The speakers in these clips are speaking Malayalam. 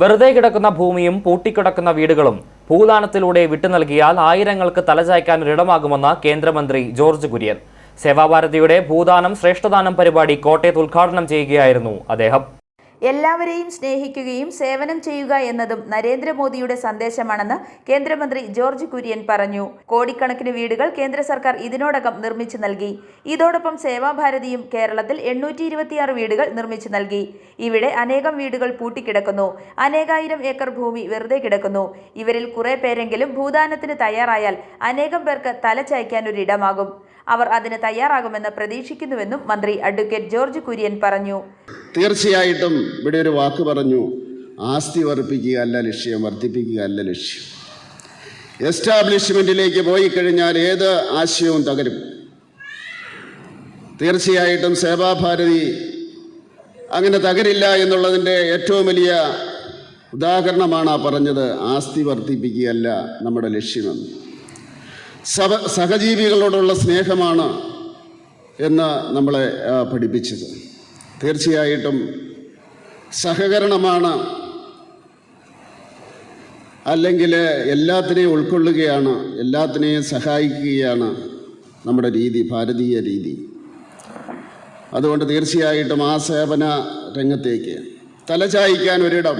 വെറുതെ കിടക്കുന്ന ഭൂമിയും പൂട്ടിക്കിടക്കുന്ന വീടുകളും ഭൂദാനത്തിലൂടെ വിട്ടു നൽകിയാൽ ആയിരങ്ങൾക്ക് തലചായ്ക്കാൻ ഒരിടമാകുമെന്ന് കേന്ദ്രമന്ത്രി ജോർജ് കുര്യൻ. സേവാഭാരതിയുടെ ഭൂദാനം ശ്രേഷ്ഠദാനം പരിപാടി കോട്ടയത്ത് ഉദ്ഘാടനം ചെയ്യുകയായിരുന്നു അദ്ദേഹം. എല്ലാവരെയും സ്നേഹിക്കുകയും സേവനം ചെയ്യുക എന്നതും നരേന്ദ്രമോദിയുടെ സന്ദേശമാണെന്ന് കേന്ദ്രമന്ത്രി ജോർജ് കുര്യൻ പറഞ്ഞു. കോടിക്കണക്കിന് വീടുകൾ കേന്ദ്ര സർക്കാർ ഇതിനോടകം നിർമ്മിച്ചു നൽകി. ഇതോടൊപ്പം സേവാഭാരതിയും കേരളത്തിൽ എണ്ണൂറ്റി വീടുകൾ നിർമ്മിച്ചു നൽകി. ഇവിടെ അനേകം വീടുകൾ പൂട്ടിക്കിടക്കുന്നു. അനേകായിരം ഏക്കർ ഭൂമി വെറുതെ കിടക്കുന്നു. ഇവരിൽ കുറെ പേരെങ്കിലും ഭൂദാനത്തിന് തയ്യാറായാൽ അനേകം പേർക്ക് തലചായ്ക്കാൻ ഒരിടമാകും. അവർ അതിന് തയ്യാറാകുമെന്ന് പ്രതീക്ഷിക്കുന്നുവെന്നും മന്ത്രി അഡ്വക്കേറ്റ് ജോർജ് കുര്യൻ പറഞ്ഞു. തീർച്ചയായിട്ടും ഇവിടെ ഒരു വാക്ക് പറഞ്ഞു ആസ്തി വർദ്ധിപ്പിക്കുക അല്ല ലക്ഷ്യം വർദ്ധിപ്പിക്കുക അല്ല ലക്ഷ്യം. എസ്റ്റാബ്ലിഷ്മെന്റിലേക്ക് പോയി കഴിഞ്ഞാൽ ഏത് ആശയവും തകരും. തീർച്ചയായിട്ടും സേവാഭാരതി അങ്ങനെ തകരില്ല എന്നുള്ളതിന്റെ ഏറ്റവും വലിയ ഉദാഹരണമാണ് ആ പറഞ്ഞത് ആസ്തി വർദ്ധിപ്പിക്കുകയല്ല നമ്മുടെ ലക്ഷ്യമെന്ന്. സഹ സഹജീവികളോടുള്ള സ്നേഹമാണ് എന്ന് നമ്മളെ പഠിപ്പിച്ചത്. തീർച്ചയായിട്ടും സഹകരണമാണ് അല്ലെങ്കിൽ എല്ലാത്തിനെയും ഉൾക്കൊള്ളുകയാണ് എല്ലാത്തിനെയും സഹായിക്കുകയാണ് നമ്മുടെ രീതി ഭാരതീയ രീതി. അതുകൊണ്ട് തീർച്ചയായിട്ടും ആ സേവന രംഗത്തേക്ക് തലചായ്ക്കാൻ ഒരിടം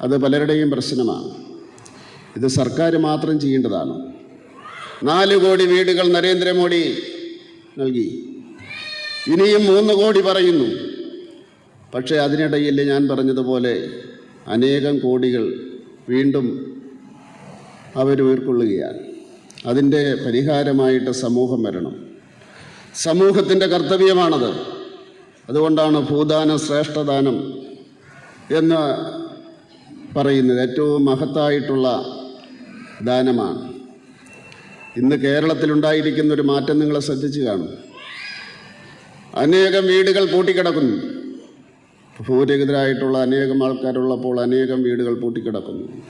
അത് പലരുടെയും പ്രശ്നമാണ്. ഇത് സർക്കാർ മാത്രം ചെയ്യേണ്ടതാണ്. നാല് കോടി വീടുകൾ നരേന്ദ്രമോദി നൽകി. ഇനിയും മൂന്ന് കോടി പറയുന്നു. പക്ഷേ അതിനിടയിൽ ഞാൻ പറഞ്ഞതുപോലെ അനേകം കോടികൾ വീണ്ടും അവർ ഉയർക്കൊള്ളുകയാണ്. അതിന്റെ പരിഹാരമായിട്ട് സമൂഹം വരണം. സമൂഹത്തിന്റെ കർത്തവ്യമാണത്. അതുകൊണ്ടാണ് ഭൂദാന ശ്രേഷ്ഠദാനം എന്ന് പറയുന്നത് ഏറ്റവും മഹത്തായിട്ടുള്ള ദാനമാണ്. ഇന്ന് കേരളത്തിലുണ്ടായിരിക്കുന്ന ഒരു മാറ്റം നിങ്ങൾ ശ്രദ്ധിച്ചു കാണും. അനേകം വീടുകൾ പൂട്ടിക്കിടക്കുന്നു. ഭൂരഹിതരായിട്ടുള്ള അനേകം ആൾക്കാരുള്ളപ്പോൾ അനേകം വീടുകൾ പൂട്ടിക്കിടക്കുന്നു.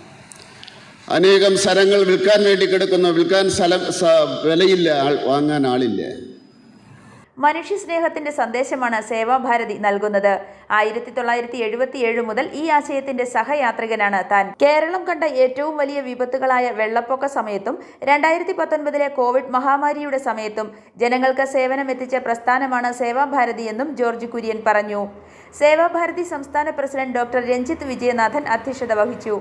അനേകം സ്ഥലങ്ങൾ വിൽക്കാൻ വേണ്ടി കിടക്കുന്നു. വിൽക്കാൻ സ്ഥലം വിലയില്ല ആൾ വാങ്ങാൻ ആളില്ല. മനുഷ്യസ്നേഹത്തിന്റെ സന്ദേശമാണ് സേവാഭാരതി നൽകുന്നത്. ആയിരത്തി തൊള്ളായിരത്തി എഴുപത്തി ഏഴ് മുതൽ ഈ ആശയത്തിന്റെ സഹയാത്രികനാണ് താൻ. കേരളം കണ്ട ഏറ്റവും വലിയ വിപത്തുകളായ വെള്ളപ്പൊക്ക സമയത്തും രണ്ടായിരത്തി പത്തൊൻപതിലെ കോവിഡ് മഹാമാരിയുടെ സമയത്തും ജനങ്ങൾക്ക് സേവനം എത്തിച്ച പ്രസ്ഥാനമാണ് സേവാഭാരതി എന്നും ജോർജ് കുര്യൻ പറഞ്ഞു. സേവാഭാരതി സംസ്ഥാന പ്രസിഡന്റ് ഡോക്ടർ രഞ്ജിത്ത് വിജയനാഥൻ അധ്യക്ഷത വഹിച്ചു.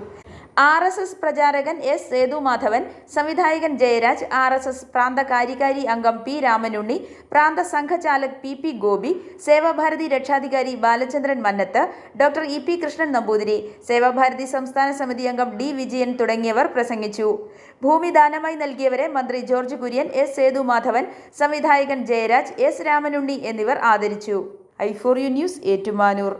ആർ എസ് എസ് പ്രചാരകൻ എസ് സേതുമാധവൻ സംവിധായകൻ ജയരാജ് ആർ എസ് എസ് പ്രാന്ത കാര്യകാരി അംഗം പി രാമനുണ്ണി പ്രാന്ത സംഘചാലക് പി പി ഗോപി സേവാഭാരതി രക്ഷാധികാരി Balachandran Mannath doctor E P Krishnan Namboothiri Sevabharathi സംസ്ഥാന സമിതി അംഗം ഡി വിജയൻ തുടങ്ങിയവർ പ്രസംഗിച്ചു. ഭൂമി ദാനമായി നൽകിയവരെ മന്ത്രി ജോർജ് കുര്യൻ എസ് സേതുമാധവൻ സംവിധായകൻ ജയരാജ് എസ് രാമനുണ്ണി എന്നിവർ ആദരിച്ചു. I four U news Ettumanoor.